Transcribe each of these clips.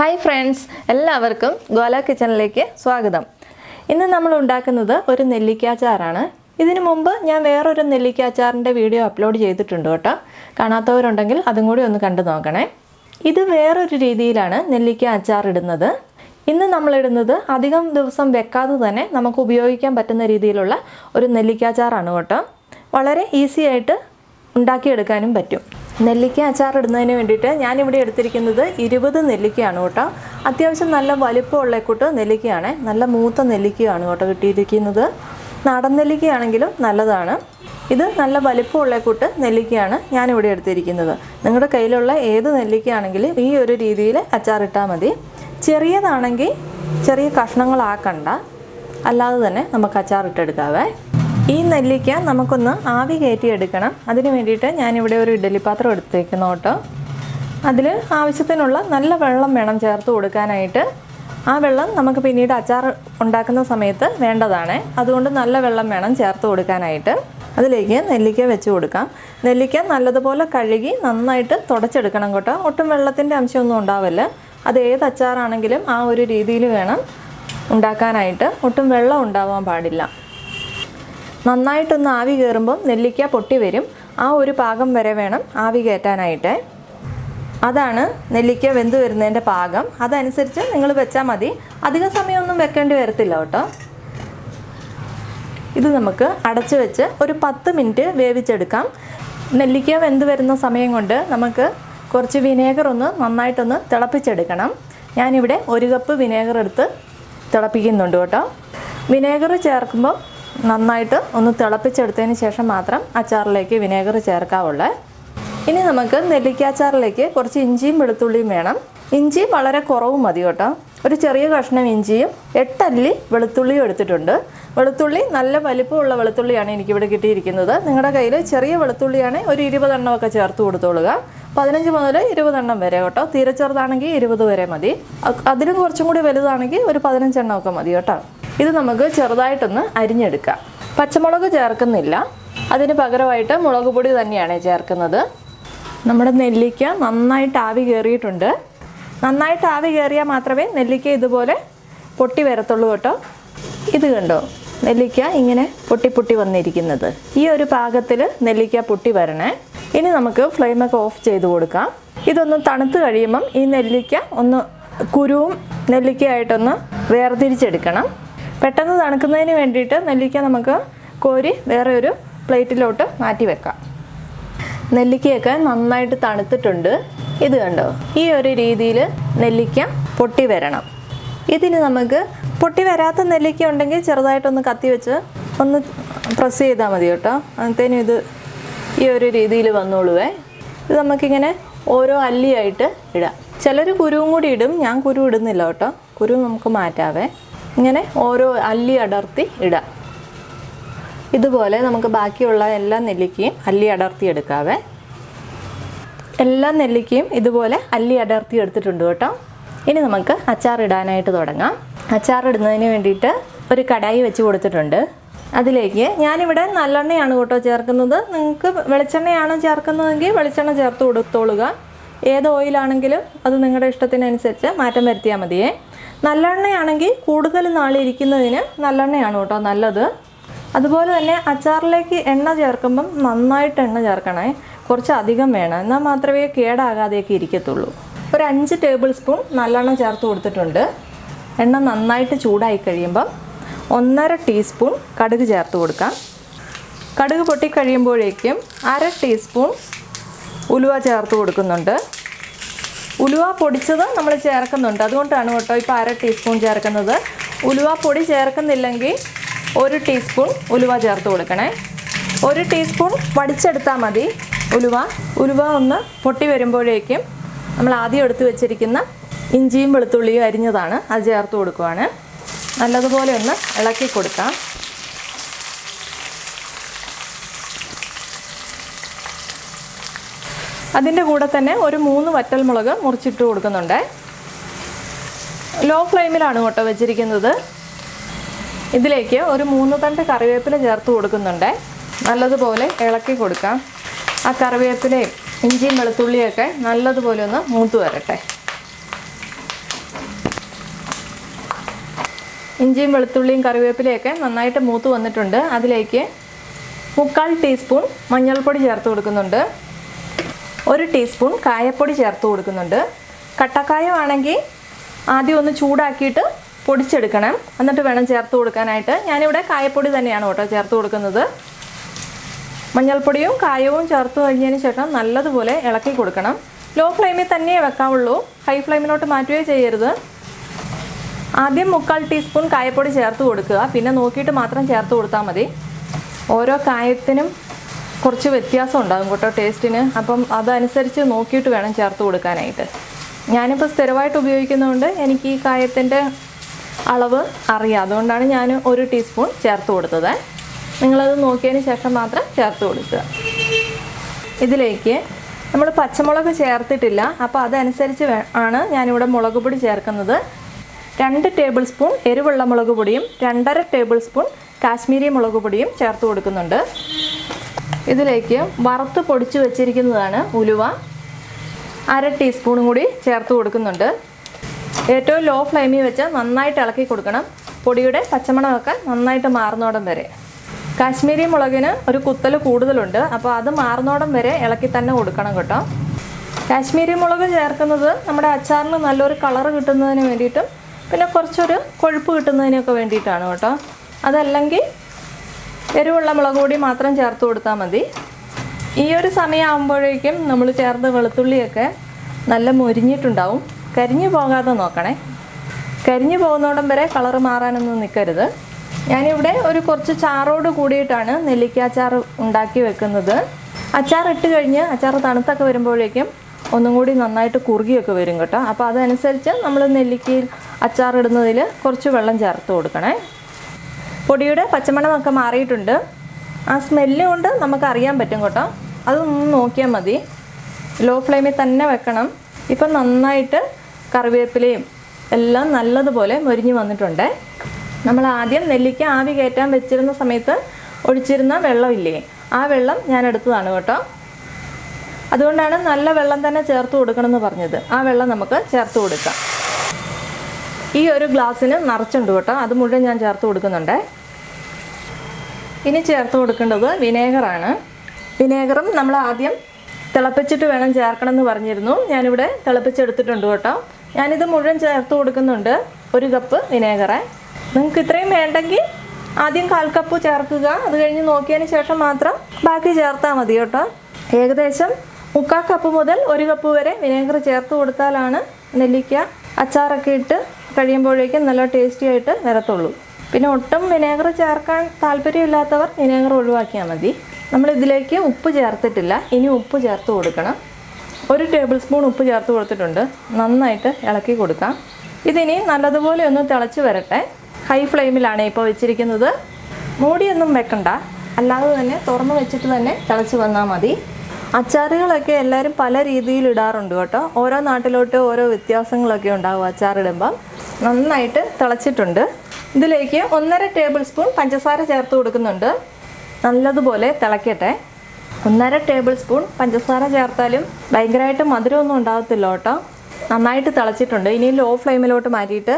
Hi friends എല്ലാവർക്കും ഗോല കിച്ചണിലേക്ക് സ്വാഗതം. ഇന്ന് നമ്മൾ ഉണ്ടാക്കുന്നത് ഒരു നെല്ലിക്കാച്ചാറാണ് ഇതിനു മുമ്പ് ഞാൻ വേറൊരു നെല്ലിക്കാച്ചാറിന്റെ വീഡിയോ അപ്ലോഡ് ചെയ്തിട്ടുണ്ട് കേട്ടോ. കാണാത്തവരുണ്ടെങ്കിൽ അതും കൂടി ഒന്ന് കണ്ടു നോക്കണേ. ഇത് വേറൊരു രീതിയിലാണ് നെല്ലിക്ക അച്ചാർ ഇടുന്നത്. ഇന്ന് നമ്മളിടുന്നത് അധികം ദിവസം വെക്കാതെ തന്നെ നമുക്ക് ഉപയോഗിക്കാൻ പറ്റുന്ന രീതിയിലുള്ള ഒരു നെല്ലിക്കാച്ചാറാണ് കേട്ടോ. വളരെ ഈസി ആയിട്ട് ഉണ്ടാക്കിയെടുക്കാനും പറ്റും. നെല്ലിക്ക അച്ചാർ ഇടുന്നതിന് വേണ്ടിയിട്ട് ഞാനിവിടെ എടുത്തിരിക്കുന്നത് ഇരുപത് നെല്ലിക്കയാണ് കേട്ടോ. അത്യാവശ്യം നല്ല വലിപ്പമുള്ള കൂട്ട് നെല്ലിക്കയാണ്. നല്ല മൂത്ത നെല്ലിക്കയാണ് കേട്ടോ കിട്ടിയിരിക്കുന്നത്. നാടൻ നെല്ലിക്കയാണെങ്കിലും നല്ലതാണ്. ഇത് നല്ല വലിപ്പമുള്ള കൂട്ട് നെല്ലിക്കയാണ് ഞാനിവിടെ എടുത്തിരിക്കുന്നത്. നിങ്ങളുടെ കയ്യിലുള്ള ഏത് നെല്ലിക്കയാണെങ്കിലും ഈ ഒരു രീതിയിൽ അച്ചാറിട്ടാൽ മതി. ചെറിയതാണെങ്കിൽ ചെറിയ കഷ്ണങ്ങളാക്കണ്ട. അല്ലാതെ തന്നെ നമുക്ക് അച്ചാറിട്ടെടുക്കാവേ ഈ നെല്ലിക്ക നമുക്കൊന്ന് ആവി കയറ്റി എടുക്കണം അതിന് വേണ്ടിയിട്ട് ഞാനിവിടെ ഒരു ഇഡ്ഡലി പാത്രം എടുത്തേക്കുന്നു കേട്ടോ. അതിൽ ആവശ്യത്തിനുള്ള നല്ല വെള്ളം വേണം ചേർത്ത് കൊടുക്കാനായിട്ട്. ആ വെള്ളം നമുക്ക് പിന്നീട് അച്ചാർ ഉണ്ടാക്കുന്ന സമയത്ത് വേണ്ടതാണ്. അതുകൊണ്ട് നല്ല വെള്ളം വേണം ചേർത്ത് കൊടുക്കാനായിട്ട്. അതിലേക്ക് നെല്ലിക്ക വെച്ച് കൊടുക്കാം. നെല്ലിക്ക നല്ലതുപോലെ കഴുകി നന്നായിട്ട് തുടച്ചെടുക്കണം കേട്ടോ. ഒട്ടും വെള്ളത്തിന്റെ അംശമൊന്നും ഉണ്ടാവില്ല. അത് ഏത് അച്ചാറാണെങ്കിലും ആ ഒരു രീതിയിൽ വേണം ഉണ്ടാക്കാനായിട്ട്. ഒട്ടും വെള്ളം ഉണ്ടാവാൻ പാടില്ല. നന്നായിട്ടൊന്ന് ആവി കയറുമ്പോൾ നെല്ലിക്ക പൊട്ടി വരും. ആ ഒരു പാകം വരെ വേണം ആവി കയറ്റാനായിട്ട് അതാണ് നെല്ലിക്ക വെന്ത് വരുന്നതിന്റെ പാകം. അതനുസരിച്ച് നിങ്ങൾ വെച്ചാൽ മതി. അധിക സമയമൊന്നും വെക്കേണ്ടി വരത്തില്ല കേട്ടോ. ഇത് നമുക്ക് അടച്ചു വെച്ച് ഒരു പത്ത് മിനിറ്റ് വേവിച്ചെടുക്കാം. നെല്ലിക്ക വെന്ത് വരുന്ന സമയം കൊണ്ട് നമുക്ക് കുറച്ച് വിനേഗർ ഒന്ന് നന്നായിട്ടൊന്ന് തിളപ്പിച്ചെടുക്കണം. ഞാനിവിടെ ഒരു കപ്പ് വിനേഗർ എടുത്ത് തിളപ്പിക്കുന്നുണ്ട് കേട്ടോ. വിനേഗർ ചേർക്കുമ്പോൾ നന്നായിട്ട് ഒന്ന് തിളപ്പിച്ചെടുത്തതിന് ശേഷം മാത്രം അച്ചാറിലേക്ക് വിനേഗർ ചേർക്കാവുള്ളേ. ഇനി നമുക്ക് നെല്ലിക്കാച്ചാറിലേക്ക് കുറച്ച് ഇഞ്ചിയും വെളുത്തുള്ളിയും വേണം. ഇഞ്ചി വളരെ കുറവ് മതി കേട്ടോ. ഒരു ചെറിയ കഷ്ണം ഇഞ്ചിയും എട്ടല്ലി വെളുത്തുള്ളിയും എടുത്തിട്ടുണ്ട്. വെളുത്തുള്ളി നല്ല വലിപ്പമുള്ള വെളുത്തുള്ളിയാണ് എനിക്കിവിടെ കിട്ടിയിരിക്കുന്നത്. നിങ്ങളുടെ കയ്യിൽ ചെറിയ വെളുത്തുള്ളിയാണ് ഒരു ഇരുപതെണ്ണമൊക്കെ ചേർത്ത് കൊടുത്തോളുക. പതിനഞ്ച് മുതൽ ഇരുപതെണ്ണം വരെ കേട്ടോ. തീരെ ചെറുതാണെങ്കിൽ ഇരുപത് വരെ മതി. അതിലും കുറച്ചും കൂടി വലുതാണെങ്കിൽ ഒരു പതിനഞ്ചെണ്ണമൊക്കെ മതി കേട്ടോ. ഇത് നമുക്ക് ചെറുതായിട്ടൊന്ന് അരിഞ്ഞെടുക്കാം. പച്ചമുളക് ചേർക്കുന്നില്ല. അതിന് പകരമായിട്ട് മുളക് പൊടി തന്നെയാണ് ചേർക്കുന്നത്. നമ്മുടെ നെല്ലിക്ക നന്നായിട്ട് ആവി കയറിയിട്ടുണ്ട് നന്നായിട്ട് ആവി കയറിയാൽ മാത്രമേ നെല്ലിക്ക ഇതുപോലെ പൊട്ടി വരത്തുള്ളൂ കേട്ടോ. ഇത് കണ്ടോ? നെല്ലിക്ക ഇങ്ങനെ പൊട്ടി പൊട്ടി വന്നിരിക്കുന്നത്. ഈ ഒരു പാകത്തിൽ നെല്ലിക്ക പൊട്ടി വരണേ. ഇനി നമുക്ക് ഫ്ലെയിമൊക്കെ ഓഫ് ചെയ്ത് കൊടുക്കാം. ഇതൊന്ന് തണുത്ത് കഴിയുമ്പം ഈ നെല്ലിക്ക ഒന്ന് കുരുവും നെല്ലിക്കയായിട്ടൊന്ന് വേർതിരിച്ചെടുക്കണം. പെട്ടെന്ന് തണുക്കുന്നതിന് വേണ്ടിയിട്ട് നെല്ലിക്ക നമുക്ക് കോരി വേറെ ഒരു പ്ലേറ്റിലോട്ട് മാറ്റി വെക്കാം. നെല്ലിക്കയൊക്കെ നന്നായിട്ട് തണുത്തിട്ടുണ്ട്. ഇത് കണ്ടോ? ഈ ഒരു രീതിയിൽ നെല്ലിക്ക പൊട്ടി വരണം. ഇതിന് നമുക്ക് പൊട്ടി വരാത്ത നെല്ലിക്ക ഉണ്ടെങ്കിൽ ചെറുതായിട്ടൊന്ന് കത്തി വെച്ച് ഒന്ന് പ്രസ് ചെയ്താൽ മതി കേട്ടോ. അന്നത്തേനും ഇത് ഈ ഒരു രീതിയിൽ വന്നോളുവേ. ഇത് നമുക്കിങ്ങനെ ഓരോ അല്ലിയായിട്ട് ഇടാം. ചിലർ കുരുവും കൂടി ഇടും. ഞാൻ കുരു ഇടുന്നില്ല കേട്ടോ. കുരു നമുക്ക് മാറ്റാവേ. ഇങ്ങനെ ഓരോ അല്ലി അടർത്തി ഇടാം. ഇതുപോലെ നമുക്ക് ബാക്കിയുള്ള എല്ലാ നെല്ലിക്കയും അല്ലി അടർത്തി എടുക്കാവേ. എല്ലാ നെല്ലിക്കയും ഇതുപോലെ അല്ലി അടർത്തി എടുത്തിട്ടുണ്ട് കേട്ടോ. ഇനി നമുക്ക് അച്ചാർ ഇടാനായിട്ട് തുടങ്ങാം. അച്ചാർ ഇടുന്നതിന് വേണ്ടിയിട്ട് ഒരു കടായി വെച്ച് കൊടുത്തിട്ടുണ്ട്. അതിലേക്ക് ഞാനിവിടെ നല്ലെണ്ണയാണ് കേട്ടോ ചേർക്കുന്നത്. നിങ്ങൾക്ക് വെളിച്ചെണ്ണയാണ് ചേർക്കുന്നതെങ്കിൽ വെളിച്ചെണ്ണ ചേർത്ത് കൊടുത്തോളുക. ഏത് ഓയിലാണെങ്കിലും അത് നിങ്ങളുടെ ഇഷ്ടത്തിനനുസരിച്ച് മാറ്റം വരുത്തിയാൽ മതിയേ. നല്ലെണ്ണയാണെങ്കിൽ കൂടുതൽ നാളിരിക്കുന്നതിന് നല്ലെണ്ണയാണ് കേട്ടോ നല്ലത്. അതുപോലെ തന്നെ അച്ചാറിലേക്ക് എണ്ണ ചേർക്കുമ്പം നന്നായിട്ട് എണ്ണ ചേർക്കണേ. കുറച്ച് അധികം വേണം. എന്നാൽ മാത്രമേ കേടാകാതെയൊക്കെ ഇരിക്കത്തുള്ളൂ. ഒരു അഞ്ച് ടേബിൾ സ്പൂൺ നല്ലെണ്ണ ചേർത്ത് കൊടുത്തിട്ടുണ്ട്. എണ്ണ നന്നായിട്ട് ചൂടായി കഴിയുമ്പം ഒന്നര ടീസ്പൂൺ കടുക് ചേർത്ത് കൊടുക്കാം. കടുക് പൊട്ടിക്കഴിയുമ്പോഴേക്കും അര ടീസ്പൂൺ ഉലുവ ചേർത്ത് കൊടുക്കുന്നുണ്ട്. ഉലുവ പൊടിച്ചത് നമ്മൾ ചേർക്കുന്നുണ്ട്. അതുകൊണ്ടാണ് കേട്ടോ ഇപ്പോൾ അര ടീസ്പൂൺ ചേർക്കുന്നത്. ഉലുവ പൊടി ചേർക്കുന്നില്ലെങ്കിൽ ഒരു ടീസ്പൂൺ ഉലുവ ചേർത്ത് കൊടുക്കണേ. ഒരു ടീസ്പൂൺ വടിച്ചെടുത്താൽ മതി ഉലുവ. ഉലുവ ഒന്ന് പൊട്ടി വരുമ്പോഴേക്കും നമ്മൾ ആദ്യം എടുത്തു വെച്ചിരിക്കുന്ന ഇഞ്ചിയും വെളുത്തുള്ളിയും അരിഞ്ഞതാണ്. അത് ചേർത്ത് കൊടുക്കുവാണ്. നല്ലതുപോലെ ഒന്ന് ഇളക്കി കൊടുക്കാം. അതിന്റെ കൂടെ തന്നെ ഒരു മൂന്ന് വറ്റൽമുളക് മുറിച്ചിട്ട് കൊടുക്കുന്നുണ്ട്. ലോ ഫ്ലെയിമിലാണ് കേട്ടോ വെച്ചിരിക്കുന്നത്. ഇതിലേക്ക് ഒരു മൂന്ന് തണ്ട് കറിവേപ്പില ചേർത്ത് കൊടുക്കുന്നുണ്ട്. നല്ലതുപോലെ ഇളക്കി കൊടുക്കാം. ആ കറിവേപ്പിലയും ഇഞ്ചിയും വെളുത്തുള്ളിയൊക്കെ നല്ലതുപോലെ ഒന്ന് മൂത്ത് വരട്ടെ. ഇഞ്ചിയും വെളുത്തുള്ളിയും കറിവേപ്പിലയൊക്കെ നന്നായിട്ട് മൂത്ത് വന്നിട്ടുണ്ട്. അതിലേക്ക് മുക്കാൽ ടീസ്പൂൺ മഞ്ഞൾപ്പൊടി ചേർത്ത് കൊടുക്കുന്നുണ്ട്. ഒരു ടീസ്പൂൺ കായപ്പൊടി ചേർത്ത് കൊടുക്കുന്നുണ്ട്. കട്ടക്കായമാണെങ്കിൽ ആദ്യം ഒന്ന് ചൂടാക്കിയിട്ട് പൊടിച്ചെടുക്കണം. എന്നിട്ട് വേണം ചേർത്ത് കൊടുക്കാനായിട്ട്. ഞാനിവിടെ കായപ്പൊടി തന്നെയാണ് കേട്ടോ ചേർത്ത് കൊടുക്കുന്നത്. മഞ്ഞൾപ്പൊടിയും കായവും ചേർത്ത് കഴിഞ്ഞതിന് ശേഷം നല്ലതുപോലെ ഇളക്കി കൊടുക്കണം. ലോ ഫ്ലെയിമിൽ തന്നെ വെക്കാവുള്ളൂ. ഹൈ ഫ്ലെയിമിലോട്ട് മാറ്റുകയോ ചെയ്യരുത്. ആദ്യം മുക്കാൽ ടീസ്പൂൺ കായപ്പൊടി ചേർത്ത് കൊടുക്കുക. പിന്നെ നോക്കിയിട്ട് മാത്രം ചേർത്ത് കൊടുത്താൽ മതി. ഓരോ കായത്തിനും കുറച്ച് വ്യത്യാസം ഉണ്ടാകും കേട്ടോ ടേസ്റ്റിന്. അപ്പം അതനുസരിച്ച് നോക്കിയിട്ട് വേണം ചേർത്ത് കൊടുക്കാനായിട്ട്. ഞാനിപ്പോൾ സ്ഥിരമായിട്ട് ഉപയോഗിക്കുന്നതുകൊണ്ട് എനിക്ക് ഈ കായത്തിന്റെ അളവ് അറിയാം. അതുകൊണ്ടാണ് ഞാൻ ഒരു ടീസ്പൂൺ ചേർത്ത് കൊടുത്തത്. നിങ്ങളത് നോക്കിയതിന് ശേഷം മാത്രം ചേർത്ത് കൊടുക്കുക. ഇതിലേക്ക് നമ്മൾ പച്ചമുളക് ചേർത്തിട്ടില്ല. അപ്പോൾ അതനുസരിച്ച് ആണ് ഞാനിവിടെ മുളക് പൊടി ചേർക്കുന്നത്. രണ്ട് ടേബിൾ സ്പൂൺ എരിവുള്ള മുളക് പൊടിയും രണ്ടര ടേബിൾ സ്പൂൺ കാശ്മീരി മുളക് പൊടിയും ചേർത്ത് കൊടുക്കുന്നുണ്ട്. ഇതിലേക്ക് വറുത്ത് പൊടിച്ച് വെച്ചിരിക്കുന്നതാണ് ഉലുവ. അര ടീസ്പൂണും കൂടി ചേർത്ത് കൊടുക്കുന്നുണ്ട്. ഏറ്റവും ലോ ഫ്ലെയിമിൽ വെച്ച് നന്നായിട്ട് ഇളക്കി കൊടുക്കണം. പൊടിയുടെ പച്ചമണമൊക്കെ നന്നായിട്ട് മാറുന്നോടം വരെ. കാശ്മീരി മുളകിന് ഒരു കുത്തൽ കൂടുതലുണ്ട്. അപ്പോൾ അത് മാറുന്നോടം വരെ ഇളക്കി തന്നെ കൊടുക്കണം കേട്ടോ. കാശ്മീരി മുളക് ചേർക്കുന്നത് നമ്മുടെ അച്ചാറിന് നല്ലൊരു കളറ് കിട്ടുന്നതിന് വേണ്ടിയിട്ടും പിന്നെ കുറച്ചൊരു കൊഴുപ്പ് കിട്ടുന്നതിനൊക്കെ വേണ്ടിയിട്ടാണ് കേട്ടോ. അതല്ലെങ്കിൽ എരിവുള്ള മുളക് പൊടി മാത്രം ചേർത്ത് കൊടുത്താൽ മതി. ഈ ഒരു സമയമാകുമ്പോഴേക്കും നമ്മൾ ചേർത്ത വെളുത്തുള്ളിയൊക്കെ നല്ല മുരിഞ്ഞിട്ടുണ്ടാവും. കരിഞ്ഞു പോകാതെ നോക്കണേ. കരിഞ്ഞു പോകുന്നോടം വരെ കളർ മാറാനൊന്നും നിൽക്കരുത് ഞാനിവിടെ ഒരു കുറച്ച് ചാറോട് കൂടിയിട്ടാണ് നെല്ലിക്ക അച്ചാർ ഉണ്ടാക്കി വെക്കുന്നത്. അച്ചാർ ഇട്ട് കഴിഞ്ഞ് അച്ചാർ തണുത്തൊക്കെ വരുമ്പോഴേക്കും ഒന്നും കൂടി നന്നായിട്ട് കുറുകിയൊക്കെ വരും കേട്ടോ. അപ്പോൾ അതനുസരിച്ച് നമ്മൾ നെല്ലിക്കയിൽ അച്ചാർ ഇടുന്നതിൽ കുറച്ച് വെള്ളം ചേർത്ത് കൊടുക്കണേ. പൊടിയുടെ പച്ചമണമൊക്കെ മാറിയിട്ടുണ്ട്. ആ സ്മെല്ല് കൊണ്ട് നമുക്ക് അറിയാൻ പറ്റും കേട്ടോ. അതൊന്ന് നോക്കിയാൽ മതി. ലോ ഫ്ലെയിമിൽ തന്നെ വെക്കണം. ഇപ്പം നന്നായിട്ട് കറിവേപ്പിലയും എല്ലാം നല്ലതുപോലെ മൊരിഞ്ഞ് വന്നിട്ടുണ്ട്. നമ്മൾ ആദ്യം നെല്ലിക്ക ആവി കയറ്റാൻ വെച്ചിരുന്ന സമയത്ത് ഒഴിച്ചിരുന്ന വെള്ളമില്ലേ? ആ വെള്ളം ഞാൻ എടുത്തതാണ് കേട്ടോ. അതുകൊണ്ടാണ് നല്ല വെള്ളം തന്നെ ചേർത്ത് കൊടുക്കണമെന്ന് പറഞ്ഞത്. ആ വെള്ളം നമുക്ക് ചേർത്ത് കൊടുക്കാം. ഈ ഒരു ഗ്ലാസ്സിന് നിറച്ചുണ്ട് കേട്ടോ. അത് മുഴുവൻ ഞാൻ ചേർത്ത് കൊടുക്കുന്നുണ്ട്. ഇനി ചേർത്ത് കൊടുക്കേണ്ടത് വിനേഗറാണ്. വിനേഗറും നമ്മൾ ആദ്യം തിളപ്പിച്ചിട്ട് വേണം ചേർക്കണം എന്ന് പറഞ്ഞിരുന്നു. ഞാനിവിടെ തിളപ്പിച്ചെടുത്തിട്ടുണ്ട് കേട്ടോ. ഞാനിത് മുഴുവൻ ചേർത്ത് കൊടുക്കുന്നുണ്ട്. ഒരു കപ്പ് വിനേഗറെ. നിങ്ങൾക്ക് ഇത്രയും വേണ്ടെങ്കിൽ ആദ്യം കാൽ കപ്പ് ചേർക്കുക. അത് കഴിഞ്ഞ് നോക്കിയതിന് ശേഷം മാത്രം ബാക്കി ചേർത്താൽ മതി കേട്ടോ. ഏകദേശം മുക്കാൽ കപ്പ് മുതൽ ഒരു കപ്പ് വരെ വിനേഗർ ചേർത്ത് കൊടുത്താലാണ് നെല്ലിക്ക അച്ചാറൊക്കെ ഇട്ട് കഴിയുമ്പോഴേക്കും നല്ല ടേസ്റ്റി ആയിട്ട് വരത്തുള്ളൂ പിന്നെ ഒട്ടും വിനേഗർ ചേർക്കാൻ താല്പര്യമില്ലാത്തവർ വിനേഗർ ഒഴിവാക്കിയാൽ മതി. നമ്മൾ ഇതിലേക്ക് ഉപ്പ് ചേർത്തിട്ടില്ല. ഇനി ഉപ്പ് ചേർത്ത് കൊടുക്കണം. ഒരു ടേബിൾ സ്പൂൺ ഉപ്പ് ചേർത്ത് കൊടുത്തിട്ടുണ്ട്. നന്നായിട്ട് ഇളക്കി കൊടുക്കാം. ഇതിനി നല്ലതുപോലെ ഒന്ന് തിളച്ച് വരട്ടെ. ഹൈ ഫ്ലെയിമിലാണ് ഇപ്പോൾ വെച്ചിരിക്കുന്നത്. മൂടിയൊന്നും വെക്കണ്ട. അല്ലാതെ തന്നെ തുറന്ന് വെച്ചിട്ട് തന്നെ തിളച്ച് വന്നാൽ മതി. അച്ചാറുകളൊക്കെ എല്ലാവരും പല രീതിയിൽ ഇടാറുണ്ട് കേട്ടോ. ഓരോ നാട്ടിലോട്ട് ഓരോ വ്യത്യാസങ്ങളൊക്കെ ഉണ്ടാകും അച്ചാറിടുമ്പം. നന്നായിട്ട് തിളച്ചിട്ടുണ്ട്. ഇതിലേക്ക് ഒന്നര ടേബിൾ സ്പൂൺ പഞ്ചസാര ചേർത്ത് കൊടുക്കുന്നുണ്ട്. നല്ലതുപോലെ തിളക്കട്ടെ. ഒന്നര ടേബിൾ സ്പൂൺ പഞ്ചസാര ചേർത്താലും ഭയങ്കരമായിട്ട് മധുരമൊന്നും ഉണ്ടാകത്തില്ല കേട്ടോ. നന്നായിട്ട് തിളച്ചിട്ടുണ്ട്. ഇനി ലോ ഫ്ലെയിമിലോട്ട് മാറ്റിയിട്ട്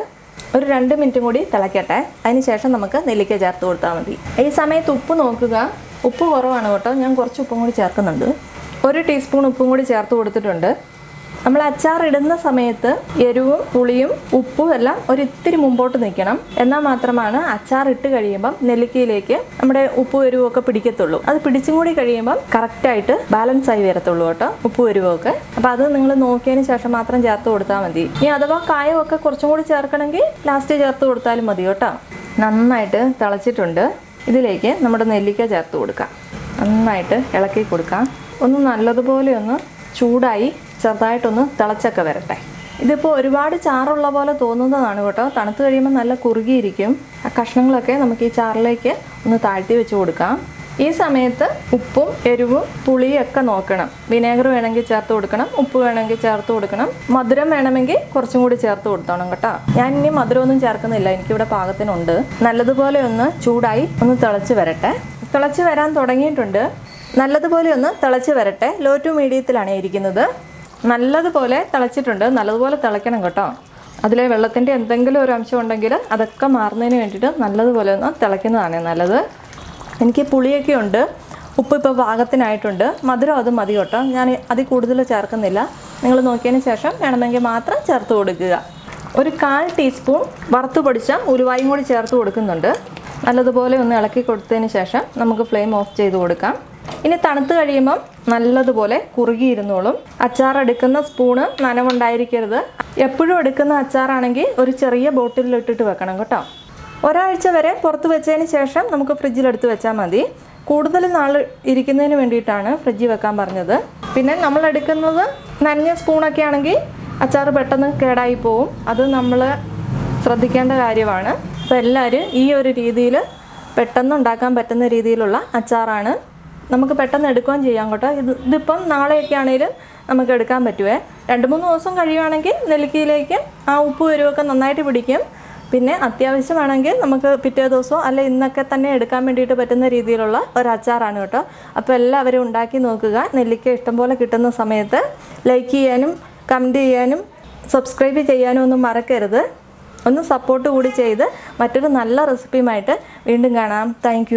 ഒരു രണ്ട് മിനിറ്റും കൂടി തിളക്കട്ടെ. അതിന് ശേഷം നമുക്ക് നെല്ലിക്ക ചേർത്ത് കൊടുത്താൽ മതി. ഈ സമയത്ത് ഉപ്പ് നോക്കുക. ഉപ്പ് കുറവാണ് കേട്ടോ. ഞാൻ കുറച്ച് ഉപ്പും കൂടി ചേർക്കുന്നുണ്ട്. ഒരു ടീസ്പൂൺ ഉപ്പും കൂടി ചേർത്ത് കൊടുത്തിട്ടുണ്ട്. നമ്മൾ അച്ചാർ ഇടുന്ന സമയത്ത് എരിവും പുളിയും ഉപ്പും എല്ലാം ഒരിത്തിരി മുമ്പോട്ട് നിൽക്കണം. എന്നാൽ മാത്രമാണ് അച്ചാർ ഇട്ട് കഴിയുമ്പം നെല്ലിക്കയിലേക്ക് നമ്മുടെ ഉപ്പും എരിവും ഒക്കെ പിടിക്കത്തുള്ളൂ. അത് പിടിച്ചും കൂടി കഴിയുമ്പം കറക്റ്റായിട്ട് ബാലൻസ് ആയി വരത്തുള്ളൂ കേട്ടോ ഉപ്പും എരിവും ഒക്കെ. അപ്പം അത് നിങ്ങൾ നോക്കിയതിന് ശേഷം മാത്രം ചേർത്ത് കൊടുത്താൽ മതി. ഇനി അഥവാ കായമൊക്കെ കുറച്ചും കൂടി ചേർക്കണമെങ്കിൽ ലാസ്റ്റ് ചേർത്ത് കൊടുത്താലും മതി കേട്ടോ. നന്നായിട്ട് തിളച്ചിട്ടുണ്ട്. ഇതിലേക്ക് നമ്മുടെ നെല്ലിക്ക ചേർത്ത് കൊടുക്കാം. നന്നായിട്ട് ഇളക്കി കൊടുക്കാം. ഒന്ന് നല്ലതുപോലെ ഒന്ന് ചൂടായി ചെറുതായിട്ടൊന്ന് തിളച്ചൊക്കെ വരട്ടെ. ഇതിപ്പോൾ ഒരുപാട് ചാറുള്ള പോലെ തോന്നുന്നതാണ് കേട്ടോ. തണുത്ത് കഴിയുമ്പോൾ നല്ല കുറുകിയിരിക്കും. ആ കഷ്ണങ്ങളൊക്കെ നമുക്ക് ഈ ചാറിലേക്ക് ഒന്ന് താഴ്ത്തി വെച്ച് കൊടുക്കാം. ഈ സമയത്ത് ഉപ്പും എരിവും പുളിയും ഒക്കെ നോക്കണം. വിനേഗർ വേണമെങ്കിൽ ചേർത്ത് കൊടുക്കണം. ഉപ്പ് വേണമെങ്കിൽ ചേർത്ത് കൊടുക്കണം. മധുരം വേണമെങ്കിൽ കുറച്ചും കൂടി ചേർത്ത് കൊടുത്തോണം കേട്ടോ. ഞാൻ ഇനി മധുരമൊന്നും ചേർക്കുന്നില്ല. എനിക്കിവിടെ പാകത്തിനുണ്ട്. നല്ലതുപോലെ ഒന്ന് ചൂടായി ഒന്ന് തിളച്ച് വരട്ടെ. തിളച്ച് വരാൻ തുടങ്ങിയിട്ടുണ്ട്. നല്ലതുപോലെ ഒന്ന് തിളച്ച് വരട്ടെ. ലോ ടു മീഡിയത്തിലാണ് ഇരിക്കുന്നത്. നല്ലതുപോലെ തിളച്ചിട്ടുണ്ട്. നല്ലതുപോലെ തിളയ്ക്കണം കേട്ടോ. അതിലെ വെള്ളത്തിന്റെ എന്തെങ്കിലും ഒരു അംശം ഉണ്ടെങ്കിൽ അതൊക്കെ മാറുന്നതിന് വേണ്ടിയിട്ട് നല്ലതുപോലെ ഒന്ന് തിളയ്ക്കുന്നതാണ് നല്ലത്. എനിക്ക് പുളിയൊക്കെ ഉണ്ട്. ഉപ്പ് ഇപ്പോൾ പാകത്തിനായിട്ടുണ്ട്. മധുരം അത് മതി കേട്ടോ. ഞാൻ അതിൽ കൂടുതൽ ചേർക്കുന്നില്ല. നിങ്ങൾ നോക്കിയതിന് ശേഷം വേണമെങ്കിൽ മാത്രം ചേർത്ത് കൊടുക്കുക. ഒരു കാൽ ടീസ്പൂൺ വറുത്ത് പൊടിച്ച ഉലുവായും കൂടി ചേർത്ത് കൊടുക്കുന്നുണ്ട്. നല്ലതുപോലെ ഒന്ന് ഇളക്കി കൊടുത്തതിന് ശേഷം നമുക്ക് ഫ്ലെയിം ഓഫ് ചെയ്ത് കൊടുക്കാം. ഇനി തണുത്ത് കഴിയുമ്പം നല്ലതുപോലെ കുറുകിയിരുന്നോളും. അച്ചാർ എടുക്കുന്ന സ്പൂണ് നനവുണ്ടായിരിക്കരുത്. എപ്പോഴും എടുക്കുന്ന അച്ചാറാണെങ്കിൽ ഒരു ചെറിയ ബോട്ടിലിൽ ഇട്ടിട്ട് വെക്കണം കേട്ടോ. ഒരാഴ്ച വരെ പുറത്ത് വെച്ചതിന് ശേഷം നമുക്ക് ഫ്രിഡ്ജിലെടുത്ത് വെച്ചാൽ മതി. കൂടുതൽ നാൾ ഇരിക്കുന്നതിന് വേണ്ടിയിട്ടാണ് ഫ്രിഡ്ജിൽ വെക്കാൻ പറഞ്ഞത്. പിന്നെ നമ്മൾ എടുക്കുന്നത് നനഞ്ഞ സ്പൂണൊക്കെ ആണെങ്കിൽ അച്ചാർ പെട്ടെന്ന് കേടായി പോവും. അത് നമ്മൾ ശ്രദ്ധിക്കേണ്ട കാര്യമാണ്. അപ്പോൾ എല്ലാവരും ഈ ഒരു രീതിയിൽ പെട്ടെന്ന് ഉണ്ടാക്കാൻ പറ്റുന്ന രീതിയിലുള്ള അച്ചാറാണ് നമുക്ക് പെട്ടെന്ന് എടുക്കുകയും ചെയ്യാം കേട്ടോ. ഇത് ഇതിപ്പം നാളെയൊക്കെ ആണെങ്കിലും നമുക്ക് എടുക്കാൻ പറ്റുമേ രണ്ട് മൂന്ന് ദിവസം കഴിയുവാണെങ്കിൽ നെല്ലിക്കയിലേക്ക് ആ ഉപ്പ് വരുമൊക്കെ നന്നായിട്ട് പിടിക്കും. പിന്നെ അത്യാവശ്യമാണെങ്കിൽ നമുക്ക് പിറ്റേ ദിവസമോ അല്ല ഇന്നൊക്കെ തന്നെ എടുക്കാൻ വേണ്ടിയിട്ട് പറ്റുന്ന രീതിയിലുള്ള ഒരു അച്ചാറാണ് കേട്ടോ. അപ്പോൾ എല്ലാവരും ഉണ്ടാക്കി നോക്കുക. നെല്ലിക്ക ഇഷ്ടംപോലെ കിട്ടുന്ന സമയത്ത് ലൈക്ക് ചെയ്യാനും കമന്റ് ചെയ്യാനും സബ്സ്ക്രൈബ് ചെയ്യാനും ഒന്നും മറക്കരുത്. ഒന്ന് സപ്പോർട്ട് കൂടി ചെയ്ത് മറ്റൊരു നല്ല റെസിപ്പിയുമായിട്ട് വീണ്ടും കാണാം. താങ്ക്